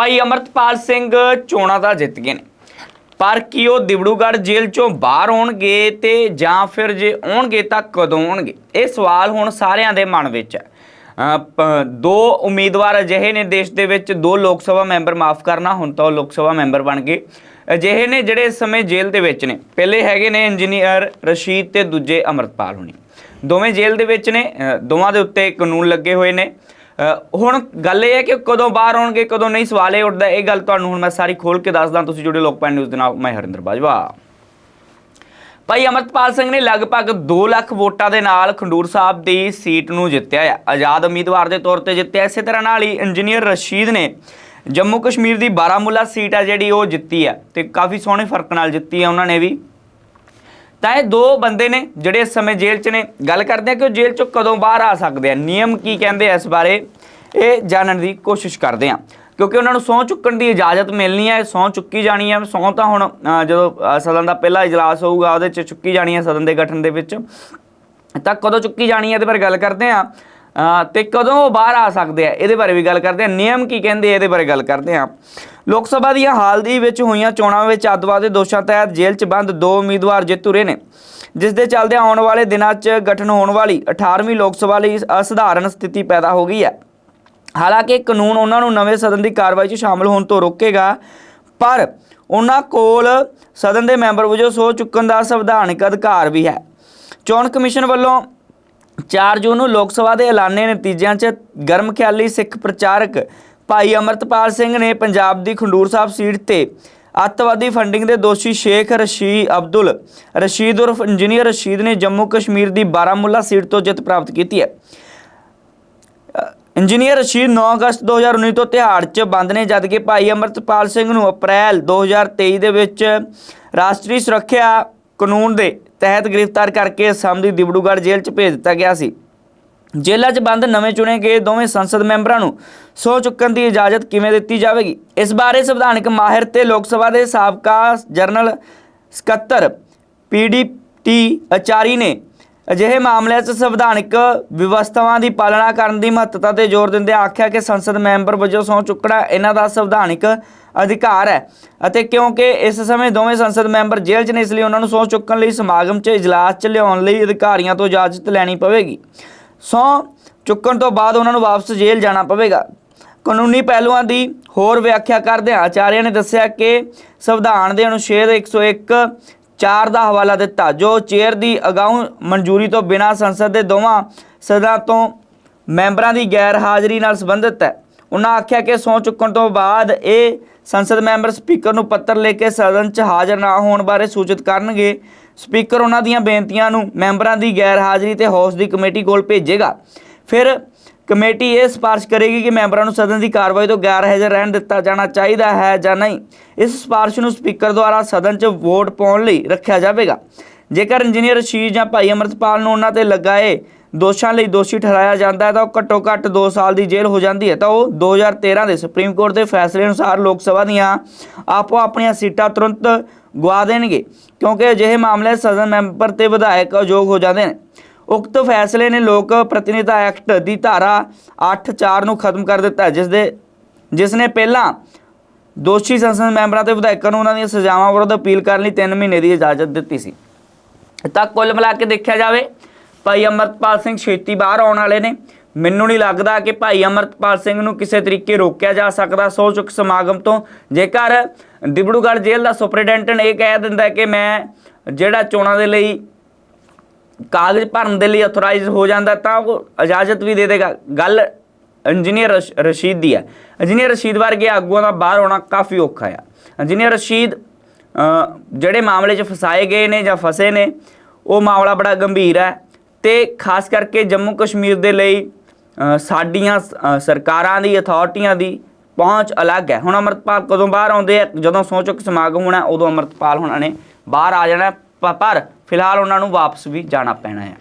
ਭਾਈ ਅਮਰਤਪਾਲ ਸਿੰਘ ਚੋਣਾਂ ਦਾ ਜਿੱਤ ਗਏ ਨੇ। ਪਰ ਕੀ ਉਹ ਦਿਬੜੂਗੜ੍ਹ ਜੇਲ੍ਹ ਚੋਂ ਬਾਹਰ ਆਉਣਗੇ ਤੇ ਜਾਂ ਫਿਰ ਜੇ ਆਉਣਗੇ ਤਾਂ ਕਦੋਂ ਆਉਣਗੇ? ਇਹ ਸਵਾਲ ਹੁਣ ਸਾਰਿਆਂ ਦੇ ਮਨ ਵਿੱਚ ਹੈ। ਪ- ਦੋ ਉਮੀਦਵਾਰ ਅਜਿਹੇ ਨੇ ਦੇਸ਼ ਦੇ ਵਿੱਚ, ਦੋ ਲੋਕ ਸਭਾ ਮੈਂਬਰ ਮਾਫ ਕਰਨਾ, ਹੁਣ ਤਾਂ ਉਹ ਲੋਕ ਸਭਾ ਮੈਂਬਰ ਬਣ ਗਏ। ਅਜਿਹੇ ਨੇ ਜਿਹੜੇ ਇਸ ਸਮੇਂ ਜੇਲ੍ਹ ਦੇ ਵਿੱਚ ਨੇ। ਪਹਿਲੇ ਹੈਗੇ ਨੇ ਇੰਜੀਨੀਅਰ ਰਸ਼ੀਦ ਤੇ ਦੂਜੇ ਅਮਰਤਪਾਲ ਹੁਣੀ। ਦੋਵੇਂ ਜੇਲ੍ਹ ਦੇ ਵਿੱਚ ਨੇ। ਦੋਵਾਂ ਦੇ ਉੱਤੇ ਕਾਨੂੰਨ ਲੱਗੇ ਹੋਏ ਨੇ। ਹੁਣ ਗੱਲ ਇਹ ਹੈ ਕਿ ਕਦੋਂ ਬਾਹਰ ਆਉਣਗੇ, ਕਦੋਂ ਨਹੀਂ, ਸਵਾਲ ਇਹ ਉੱਠਦਾ ਇਹ ਗੱਲ ਤੁਹਾਨੂੰ ਹੁਣ ਮੈਂ ਸਾਰੀ ਖੋਲ ਕੇ ਦੱਸਦਾ। ਤੁਸੀਂ ਜੁੜੇ ਲੋਕਪਾਲ ਨਿਊਜ਼ ਦੇ ਨਾਲ, ਮੈਂ ਹਰਿੰਦਰ ਬਾਜਵਾ। ਭਾਈ ਅਮਰਤਪਾਲ ਸਿੰਘ ਨੇ ਲਗਭਗ 2 ਲੱਖ ਵੋਟਾਂ ਦੇ ਨਾਲ ਖੰਡੂਰ ਸਾਹਿਬ ਦੀ ਸੀਟ ਨੂੰ ਜਿੱਤਿਆ ਹੈ। ਆਜ਼ਾਦ ਉਮੀਦਵਾਰ ਦੇ ਤੌਰ ਤੇ ਜਿੱਤਿਆ। ਇਸੇ ਤਰ੍ਹਾਂ ਨਾਲ ਹੀ ਇੰਜੀਨੀਅਰ ਰਸ਼ੀਦ ਨੇ ਜੰਮੂ ਕਸ਼ਮੀਰ ਦੀ ਬਾਰਾਮੂਲਾ ਸੀਟ ਹੈ ਜਿਹੜੀ ਉਹ ਜਿੱਤੀ ਹੈ ਤੇ ਕਾਫੀ ਸੋਹਣੇ ਫ਼ਰਕ ਨਾਲ ਜਿੱਤੀ ਹੈ ਉਹਨਾਂ ਨੇ ਵੀ। ਤਾਂ ਇਹ ਦੋ ਬੰਦੇ ਨੇ ਜਿਹੜੇ ਇਸ ਸਮੇਂ ਜੇਲ੍ਹ 'ਚ ਨੇ। ਗੱਲ ਕਰਦੇ ਆ ਕਿ ਉਹ ਜੇਲ੍ਹ 'ਚੋਂ ਕਦੋਂ ਬਾਹਰ ਆ ਸਕਦੇ ਆ। ਨਿਯਮ ਕੀ ਕਹਿੰਦੇ ਆ ਇਸ ਬਾਰੇ, ਇਹ ਜਾਣਨ ਦੀ ਕੋਸ਼ਿਸ਼ ਕਰਦੇ ਆ ਕਿਉਂਕਿ ਉਹਨਾਂ ਨੂੰ ਸਹੁੰ ਚੁੱਕਣ ਦੀ ਇਜਾਜ਼ਤ ਮਿਲਣੀ ਹੈ ਸਹੁੰ ਚੁੱਕੀ ਜਾਣੀ ਹੈ ਸਹੁੰ ਤਾਂ ਹੁਣ ਜਦੋਂ ਸਦਨ ਦਾ ਪਹਿਲਾ ਇਜਲਾਸ ਹੋਊਗਾ, ਉਹਦੇ 'ਚ ਚੁੱਕੀ ਜਾਣੀ ਹੈ ਸਦਨ ਦੇ ਗਠਨ ਦੇ ਵਿੱਚ। ਤਾਂ ਕਦੋਂ ਚੁੱਕੀ ਜਾਣੀ ਹੈ ਇਹਦੇ ਬਾਰੇ ਗੱਲ ਕਰਦੇ ਆ ਤੇ ਕਦੋਂ ਉਹ ਬਾਹਰ ਆ ਸਕਦੇ ਆ? ਇਹਦੇ ਬਾਰੇ ਵੀ ਗੱਲ ਕਰਦੇ ਆ। ਨਿਯਮ ਕੀ ਕਹਿੰਦੇ ਇਹਦੇ ਬਾਰੇ ਗੱਲ ਕਰਦੇ ਆ। ਲੋਕ ਸਭਾ ਦੀਆਂ ਹਾਲ ਦੀ ਵਿੱਚ ਹੋਈਆਂ ਚੋਣਾਂ ਵਿੱਚ ਅੱਤਵਾਦ ਦੇ ਦੋਸ਼ਾਂ ਤਹਿਤ ਜੇਲ੍ਹ 'ਚ ਬੰਦ ਦੋ ਉਮੀਦਵਾਰ ਜਿੱਤੂ ਰਹੇ ਨੇ। ਜਿਸ ਦੇ ਚੱਲਦੇ ਆਉਣ ਵਾਲੇ ਦਿਨਾਂ 'ਚ ਗਠਨ ਹੋਣ ਵਾਲੀ 18ਵੀਂ ਲੋਕ ਸਭਾ ਲਈ ਅਸਧਾਰਨ ਸਥਿਤੀ ਪੈਦਾ ਹੋ ਗਈ ਹੈ। ਹਾਲਾਂਕਿ ਕਾਨੂੰਨ ਉਹਨਾਂ ਨੂੰ ਨਵੇਂ ਸਦਨ ਦੀ ਕਾਰਵਾਈ 'ਚ ਸ਼ਾਮਲ ਹੋਣ ਤੋਂ ਰੋਕੇਗਾ, ਪਰ ਉਹਨਾਂ ਕੋਲ ਸਦਨ ਦੇ ਮੈਂਬਰ ਵਜੋਂ ਸੋ ਚੁੱਕਣ ਦਾ ਸੰਵਿਧਾਨਕ ਅਧਿਕਾਰ ਵੀ ਹੈ। ਚੋਣ ਕਮਿਸ਼ਨ ਵੱਲੋਂ 4 ਜੂਨ ਨੂੰ ਲੋਕ ਸਭਾ ਦੇ ਐਲਾਨੇ ਨਤੀਜਿਆਂ 'ਚ ਗਰਮ ਖਿਆਲੀ ਸਿੱਖ ਪ੍ਰਚਾਰਕ ਭਾਈ ਅਮਰਤਪਾਲ ਸਿੰਘ ਨੇ ਪੰਜਾਬ ਦੀ ਖੰਡੂਰ ਸਾਹਿਬ ਸੀਟ ਤੇ ਅੱਤਵਾਦੀ ਫੰਡਿੰਗ ਦੇ ਦੋਸ਼ੀ ਸ਼ੇਖ ਰਸ਼ੀ ਅਬਦੁਲ, ਰਸ਼ੀਦ ਉਰਫ ਇੰਜੀਨੀਅਰ ਰਸ਼ੀਦ ਨੇ ਜੰਮੂ ਕਸ਼ਮੀਰ ਦੀ ਬਾਰਾਮੂਲਾ ਸੀਟ ਤੋਂ ਜਿੱਤ ਪ੍ਰਾਪਤ ਕੀਤੀ ਹੈ। ਇੰਜੀਨੀਅਰ ਰਸ਼ੀਦ 9 ਅਗਸਤ 2019 ਤੋਂ ਤਿਹਾੜ 'ਚ ਬੰਦ ਨੇ, ਜਦਕਿ ਭਾਈ ਅਮਰਤਪਾਲ ਸਿੰਘ ਨੂੰ ਅਪ੍ਰੈਲ 2023 ਦੇ ਵਿੱਚ ਰਾਸ਼ਟਰੀ ਸੁਰੱਖਿਆ ਕਾਨੂੰਨ ਦੇ ਤਹਿਤ ਗ੍ਰਿਫਤਾਰ ਕਰਕੇ ਅਸਮ ਦੀ ਦਿਬੜੂਗੜ੍ਹ ਜੇਲ੍ਹ 'ਚ ਭੇਜ ਦਿੱਤਾ ਗਿਆ ਸੀ। ਜੇਲ੍ਹਾਂ 'ਚ ਬੰਦ ਨਵੇਂ ਚੁਣੇ ਗਏ ਦੋਵੇਂ ਸੰਸਦ ਮੈਂਬਰਾਂ ਨੂੰ ਸਹੁੰ ਚੁੱਕਣ ਦੀ ਇਜਾਜ਼ਤ ਕਿਵੇਂ ਦਿੱਤੀ ਜਾਵੇਗੀ? ਇਸ ਬਾਰੇ ਸੰਵਿਧਾਨਕ ਮਾਹਿਰ ਤੇ ਲੋਕ ਸਭਾ ਦੇ ਸਾਬਕਾ ਜਨਰਲ ਸਕੱਤਰ ਪੀਡੀਟੀ ਅਚਾਰੀ ਨੇ ਅਜਿਹੇ ਮਾਮਲਿਆਂ 'ਚ ਸੰਵਿਧਾਨਕ ਵਿਵਸਥਾਵਾਂ ਦੀ ਪਾਲਣਾ ਕਰਨ ਦੀ ਮਹੱਤਤਾ ਤੇ ਜ਼ੋਰ ਦਿੰਦੇ ਆਖਿਆ ਕਿ ਸੰਸਦ ਮੈਂਬਰ ਵਜੋਂ ਸਹੁੰ ਚੁੱਕਣਾ ਇਹਨਾਂ ਦਾ ਸੰਵਿਧਾਨਕ ਅਧਿਕਾਰ ਹੈ। ਅਤੇ ਕਿਉਂਕਿ ਇਸ ਸਮੇਂ ਦੋਵੇਂ ਸੰਸਦ ਮੈਂਬਰ ਜੇਲ੍ਹ 'ਚ ਨੇ, ਇਸ ਲਈ ਉਹਨਾਂ ਨੂੰ ਸਹੁੰ ਚੁੱਕਣ ਲਈ, ਸਮਾਗਮ 'ਚ ਇਜਲਾਸ 'ਚ ਲਿਆਉਣ ਲਈ ਅਧਿਕਾਰੀਆਂ ਤੋਂ ਇਜਾਜ਼ਤ ਲੈਣੀ ਪਵੇਗੀ। ਸਹੁੰ ਚੁੱਕਣ ਤੋਂ ਬਾਅਦ ਉਹਨਾਂ ਨੂੰ ਵਾਪਸ ਜੇਲ੍ਹ ਜਾਣਾ ਪਵੇਗਾ। ਕਾਨੂੰਨੀ ਪਹਿਲੂਆਂ ਦੀ ਹੋਰ ਵਿਆਖਿਆ ਕਰਦਿਆਂ ਆਚਾਰਿਆ ਨੇ ਦੱਸਿਆ ਕਿ ਸੰਵਿਧਾਨ ਦੇ ਅਨੁਛੇਦ 101 4 ਦਾ ਹਵਾਲਾ ਦਿੱਤਾ, ਜੋ ਚੇਅਰ ਦੀ ਅਗਾਊਂ ਮਨਜ਼ੂਰੀ ਤੋਂ ਬਿਨਾਂ ਸੰਸਦ ਦੇ ਦੋਵਾਂ ਸਦਨਾਂ ਤੋਂ ਮੈਂਬਰਾਂ ਦੀ ਗੈਰ ਹਾਜ਼ਰੀ ਨਾਲ ਸੰਬੰਧਿਤ ਹੈ। ਉਹਨਾਂ ਆਖਿਆ ਕਿ ਸਹੁੰ ਚੁੱਕਣ ਤੋਂ ਬਾਅਦ ਇਹ ਸੰਸਦ ਮੈਂਬਰ ਸਪੀਕਰ ਨੂੰ ਪੱਤਰ ਲੈ ਕੇ ਸਦਨ 'ਚ ਹਾਜ਼ਰ ਨਾ ਹੋਣ ਬਾਰੇ ਸੂਚਿਤ ਕਰਨਗੇ। ਸਪੀਕਰ ਉਹਨਾਂ ਦੀਆਂ ਬੇਨਤੀਆਂ ਨੂੰ ਮੈਂਬਰਾਂ ਦੀ ਗੈਰ ਹਾਜ਼ਰੀ ਤੇ ਹਾਊਸ ਦੀ ਕਮੇਟੀ ਕੋਲ ਭੇਜੇਗਾ। ਫਿਰ ਕਮੇਟੀ ਇਹ ਸਿਫਾਰਿਸ਼ ਕਰੇਗੀ ਕਿ ਮੈਂਬਰਾਂ ਨੂੰ ਸਦਨ ਦੀ ਕਾਰਵਾਈ ਤੋਂ ਗੈਰ ਹਾਜ਼ਰ ਰਹਿਣ ਦਿੱਤਾ ਜਾਣਾ ਚਾਹੀਦਾ ਹੈ ਜਾਂ ਨਹੀਂ। ਇਸ ਸਿਫਾਰਿਸ਼ ਨੂੰ ਸਪੀਕਰ ਦੁਆਰਾ ਸਦਨ 'ਚ ਵੋਟ ਪਾਉਣ ਲਈ ਰੱਖਿਆ ਜਾਵੇਗਾ। ਜੇਕਰ ਇੰਜੀਨੀਅਰ ਰਸ਼ੀਦ ਜਾਂ ਭਾਈ ਅਮਰਤਪਾਲ ਨੂੰ ਉਹਨਾਂ ਤੇ ਲਗਾਏ ਦੋਸ਼ਾਂ ਲਈ ਦੋਸ਼ੀ ਠਹਿਰਾਇਆ ਜਾਂਦਾ ਹੈ ਤਾਂ ਉਹ ਘੱਟੋ ਘੱਟ 2 ਸਾਲ ਦੀ ਜੇਲ੍ਹ ਹੋ ਜਾਂਦੀ ਹੈ। ਤਾਂ ਉਹ 2013 ਦੇ ਸੁਪਰੀਮ ਕੋਰਟ ਦੇ ਫੈਸਲੇ ਅਨੁਸਾਰ ਲੋਕ ਸਭਾ ਦੀਆਂ ਆਪੋ ਆਪਣੀਆਂ ਸੀਟਾਂ ਤੁਰੰਤ ਗਵਾ ਦੇਣਗੇ, ਕਿਉਂਕਿ ਅਜਿਹੇ ਮਾਮਲੇ ਸਦਨ ਮੈਂਬਰ ਤੇ ਵਿਧਾਇਕ ਅਯੋਗ ਹੋ ਜਾਂਦੇ ਨੇ। ਉਕਤ ਫੈਸਲੇ ਨੇ ਲੋਕ ਪ੍ਰਤੀਨਿਧਤਾ ਐਕਟ ਦੀ ਧਾਰਾ 8.4 ਨੂੰ ਖਤਮ ਕਰ ਦਿੱਤਾ ਹੈ, ਜਿਸ ਦੇ ਜਿਸ ਨੇ ਪਹਿਲਾਂ ਦੋਸ਼ੀ ਸੰਸਦ ਮੈਂਬਰਾਂ ਤੇ ਵਿਧਾਇਕਾਂ ਨੂੰ ਉਹਨਾਂ ਦੀਆਂ ਸਜ਼ਾਵਾਂ ਵਿਰੁੱਧ ਅਪੀਲ ਕਰਨ ਲਈ 3 ਮਹੀਨੇ ਦੀ ਇਜਾਜ਼ਤ ਦਿੱਤੀ ਸੀ। ਤਾਂ ਕੁੱਲ ਮਿਲਾ ਕੇ ਦੇਖਿਆ ਜਾਵੇ ਭਾਈ ਅਮਰਤਪਾਲ ਸਿੰਘ ਛੇਤੀ ਬਾਹਰ ਆਉਣ ਵਾਲੇ ਨੇ। ਮੈਨੂੰ ਨਹੀਂ ਲੱਗਦਾ ਕਿ ਭਾਈ ਅਮਰਤਪਾਲ ਸਿੰਘ ਨੂੰ ਕਿਸੇ ਤਰੀਕੇ ਰੋਕਿਆ ਜਾ ਸਕਦਾ। ਸੋ ਚੁੱਕ ਸਮਾਗਮ ਤੋਂ ਜੇਕਰ ਡਿਬੜੂਗੜ੍ਹ ਜੇਲ੍ਹ ਦਾ ਸੁਪਰਡੈਂਟੈਂਟ ਇਹ ਕਹਿ ਦਿੰਦਾ ਕਿ ਮੈਂ ਜਿਹੜਾ ਚੋਣਾਂ ਦੇ ਲਈ ਕਾਗਜ਼ ਭਰਨ ਦੇ ਲਈ ਅਥੋਰਾਈਜ਼ ਹੋ ਜਾਂਦਾ ਤਾਂ ਉਹ ਇਜਾਜ਼ਤ ਵੀ ਦੇ ਦੇਗਾ। ਗੱਲ ਇੰਜੀਨੀਅਰ ਰਸ਼- ਰਸ਼ੀਦ ਦੀ ਹੈ। ਇੰਜੀਨੀਅਰ ਰਸ਼ੀਦ ਵਰਗੇ ਆਗੂਆਂ ਦਾ ਬਾਹਰ ਆਉਣਾ ਕਾਫੀ ਔਖਾ ਆ। ਇੰਜੀਨੀਅਰ ਰਸ਼ੀਦ ਜਿਹੜੇ ਮਾਮਲੇ 'ਚ ਫਸਾਏ ਗਏ ਨੇ ਜਾਂ ਫਸੇ ਨੇ, ਉਹ ਮਾਮਲਾ ਬੜਾ ਗੰਭੀਰ ਹੈ ਤੇ ਖਾਸ ਕਰਕੇ ਜੰਮੂ ਕਸ਼ਮੀਰ ਦੇ ਲਈ ਸਾਡੀਆਂ ਸ- ਸਰਕਾਰਾਂ ਦੀ ਅਥਾਰਟੀਆਂ ਦੀ ਪਹੁੰਚ ਅਲੱਗ ਹੈ। ਹੁਣ ਅਮਰਤਪਾਲ ਕਦੋਂ ਬਾਹਰ ਆਉਂਦੇ ਆ, ਜਦੋਂ ਸਹੁੰ ਚੁੱਕ ਸਮਾਗਮ ਹੋਣਾ, ਉਦੋਂ ਅਮਰਤਪਾਲ ਹੋਣਾ ਨੇ ਬਾਹਰ ਆ ਜਾਣਾ। ਪਰ ਫਿਲਹਾਲ ਉਹਨਾਂ ਨੂੰ ਵਾਪਸ ਵੀ ਜਾਣਾ ਪੈਣਾ ਹੈ।